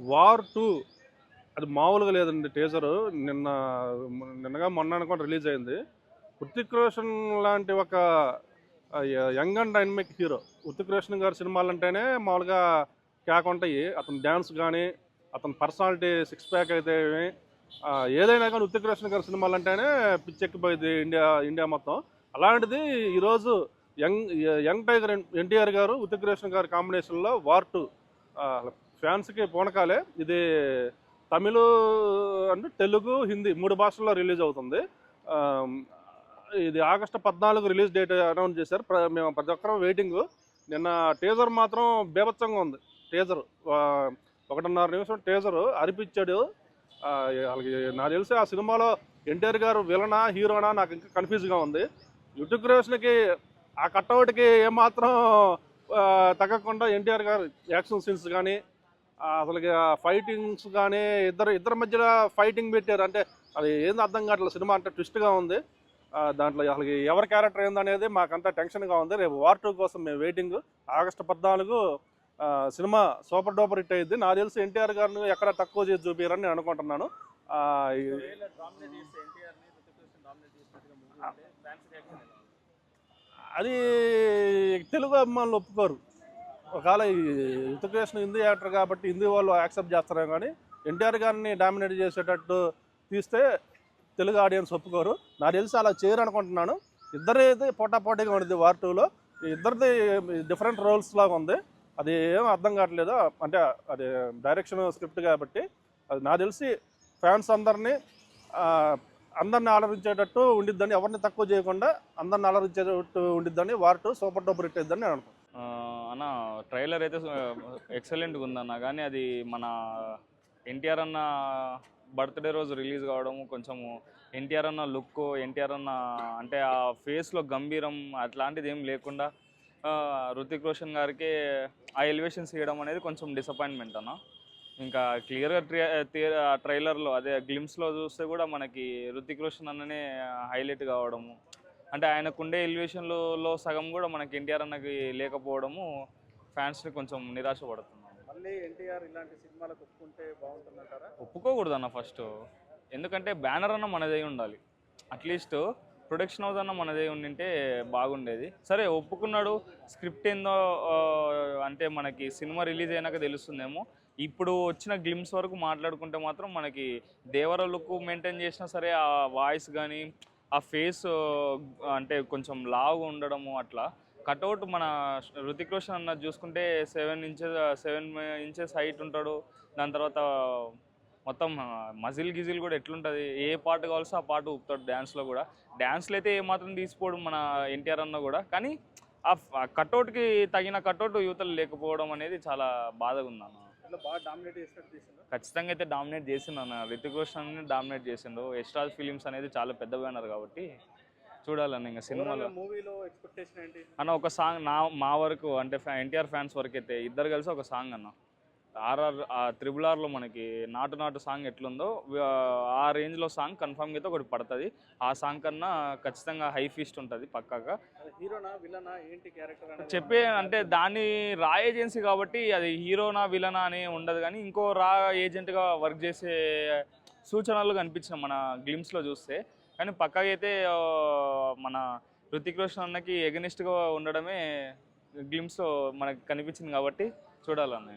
War two అది మామూలుగా లేదండి టీజరు. నిన్న నిన్నగా మొన్న అనుకోండి రిలీజ్ అయింది. హృతిక్ రోషన్ లాంటి ఒక young and dynamic hero. Hrithik Roshan గారి సినిమాలు అంటేనే మామూలుగా క్యాక్ ఉంటాయి. అతని డ్యాన్స్ కానీ అతని పర్సనాలిటీ సిక్స్ ప్యాక్ అయితే ఏదైనా కానీ హృతిక్ రోషన్ గారి సినిమాలు అంటేనే పిచ్చెక్కిపోయింది ఇండియా ఇండియా మొత్తం. అలాంటిది ఈరోజు యంగ్ యంగ్ టైగర్ ఎన్టీఆర్ గారు హృతిక్ రోషన్ గారి కాంబినేషన్లో వార్ టూ ఫ్యాన్స్కి పూనకాలే. ఇది తమిళ అంటే తెలుగు హిందీ మూడు భాషల్లో రిలీజ్ అవుతుంది. ఇది ఆగస్టు పద్నాలుగు రిలీజ్ డేట్ అనౌన్స్ చేశారు. ప్ర- మేము ప్రతి ఒక్కరం వెయిటింగ్. నిన్న టీజర్ మాత్రం బేభత్సంగా ఉంది. టీజర్ ఒకటిన్నర నిమిషం టీజర్ అరిపించాడు వాళ్ళకి నాకు తెలిసి ఆ సినిమాలో ఎన్టీఆర్ గారు విలనా హీరోనా నాకు ఇంకా కన్ఫ్యూజ్గా ఉంది. యుటిక్ ఆ కట్అవుట్కి ఏమాత్రం తగ్గకుండా ఎన్టీఆర్ గారు యాక్షన్ సీన్స్ కానీ అసలు ఫైటింగ్స్ కానీ ఇద్దరు ఇద్దరి మధ్యలో ఫైటింగ్ పెట్టారు. అంటే అది ఏంది అర్థం కావట్లేదు. సినిమా అంటే ట్విస్ట్గా ఉంది. దాంట్లో అసలు ఎవరి క్యారెక్టర్ ఏందనేది మాకంతా టెన్షన్గా ఉంది. రేపు వార్ టూ కోసం మేము వెయిటింగ్ ఆగస్టు పద్నాలుగు సినిమా సూపర్ డూపర్ హిట్ అయ్యింది నాకు తెలిసి ఎన్టీఆర్ గారిని ఎక్కడ తక్కువ చేసి చూపించారని నేను అనుకుంటున్నాను. అది తెలుగు అభిమానులు ఒప్పుకోరు. ఒకవేళ ఈ హిందీ యాక్టర్ కాబట్టి హిందీ వాళ్ళు యాక్సెప్ట్ చేస్తారు కానీ ఎన్టీఆర్ గారిని డామినేట్ చేసేటట్టు తీస్తే తెలుగు ఆడియన్స్ ఒప్పుకోరు. నాకు తెలిసి అలా చేయరు అనుకుంటున్నాను. ఇద్దరిది పోటాపోటీగా ఉంది వార్ టూలో. ఇద్దరిది డిఫరెంట్ రోల్స్ లాగా ఉంది. అది ఏం అర్థం కావట్లేదు. అంటే అది డైరెక్షన్ స్క్రిప్ట్ కాబట్టి అది నాకు తెలిసి ఫ్యాన్స్ అందరినీ అందరిని ఆలరించేటట్టు ఉండిద్దని ఎవరిని తక్కువ చేయకుండా అందరిని ఆలరించేటట్టు ఉండిద్దని war two super duper hit నేను అనుకుంటున్నాను. అన్న ట్రైలర్ అయితే ఎక్సలెంట్గా ఉందన్న కానీ అది మన ఎన్టీఆర్ అన్న బర్త్డే రోజు రిలీజ్ కావడం కొంచెము ఎన్టీఆర్ అన్న లుక్ ఎన్టీఆర్ అన్న అంటే ఆ ఫేస్లో గంభీరం అట్లాంటిది ఏం లేకుండా రుతిక్ రోషన్ గారికి ఆ ఎలివేషన్స్ ఇవ్వడం అనేది కొంచెం డిసప్పాయింట్మెంట్ అన్న. ఇంకా క్లియర్గా ట్రై ట్రైలర్లో అదే గ్లిమ్స్లో చూస్తే కూడా మనకి రుతిక్ రోషన్ అన్ననే హైలైట్ కావడము. అంటే ఆయనకుండే ఎలివేషన్లో సగం కూడా మనకి ఎన్టీఆర్ అన్నకి లేకపోవడము ఫ్యాన్స్ని కొంచెం నిరాశపడుతున్నాం మళ్ళీ ఎన్టీఆర్ ఇలాంటి సినిమాలకు ఒప్పుకుంటే బాగుంటుందంటారా? ఒప్పుకోకూడదు అన్న ఫస్ట్. ఎందుకంటే బ్యానర్ అన్న మనదే ఉండాలి. అట్లీస్ట్ ప్రొడక్షన్ హౌస్ అన్న మనదే ఉండింటే బాగుండేది. సరే ఒప్పుకున్నాడు. స్క్రిప్ట్ ఏందో అంటే మనకి సినిమా రిలీజ్ అయినాక తెలుస్తుందేమో. ఇప్పుడు వచ్చిన గ్లిమ్స్ వరకు మాట్లాడుకుంటే మాత్రం మనకి దేవర లుక్ మెయింటైన్ చేసినా సరే ఆ వాయిస్ కానీ ఆ ఫేస్ అంటే కొంచెం లావు ఉండడము అట్లా. కట్అవుట్ మన రుతిక్ రోషన్ అన్న చూసుకుంటే seven inches seven inches height ఉంటాడు. దాని తర్వాత మొత్తం మజిల్ గిజిల్ కూడా ఎట్లుంటుంది? ఏ పాట కావాల్సో ఆ పాట ఊపుతాడు డ్యాన్స్లో కూడా. డ్యాన్స్లో అయితే ఏమాత్రం తీసిపోవడం మన ఎన్టీఆర్ అన్న కూడా. కానీ ఆ కట్అవుట్కి తగిన కట్అవుట్ యువతలు లేకపోవడం అనేది చాలా బాధగా ఉందన్న. ఖచ్చితంగా అయితే డామినేట్ చేసిండు అన్న. రితిక్ రోషన్ డామినేట్ చేసిండు. ఎస్ట్రాజ్ ఫిలిమ్స్ అనేది చాలా పెద్ద బ్యానర్ కాబట్టి చూడాలన్న ఇంకా సినిమాలో. మూవీలో ఎక్స్పెక్టేషన్ ఏంటి? అన్న ఒక సాంగ్ నా మా వరకు అంటే ఎన్టీఆర్ ఫ్యాన్స్ వరకు అయితే ఇద్దరు కలిసి ఒక సాంగ్ అన్న. ఆర్ఆర్ ఆ త్రిబుల్ ఆర్లో మనకి నాటు నాటు సాంగ్ ఎట్లుందో ఆ రేంజ్లో సాంగ్ కన్ఫామ్గా అయితే ఒకటి పడుతుంది. ఆ సాంగ్ కన్నా ఖచ్చితంగా హై ఫీస్ట్ ఉంటుంది పక్కాగా. హీరోనా విలనా? ఏంటి క్యారెక్టర్ చెప్పే అంటే దాన్ని రా ఏజెన్సీ కాబట్టి అది హీరోనా విలనా అని ఉండదు కానీ ఇంకో రా ఏజెంట్గా వర్క్ చేసే సూచనలు కనిపించిన మన గ్లిమ్స్లో చూస్తే. కానీ పక్కాగా అయితే మన రుతిక్ రోషన్ అన్నకి ఎగనిస్ట్గా ఉండడమే గ్లిమ్స్లో మనకి కనిపించింది కాబట్టి చూడాలన్న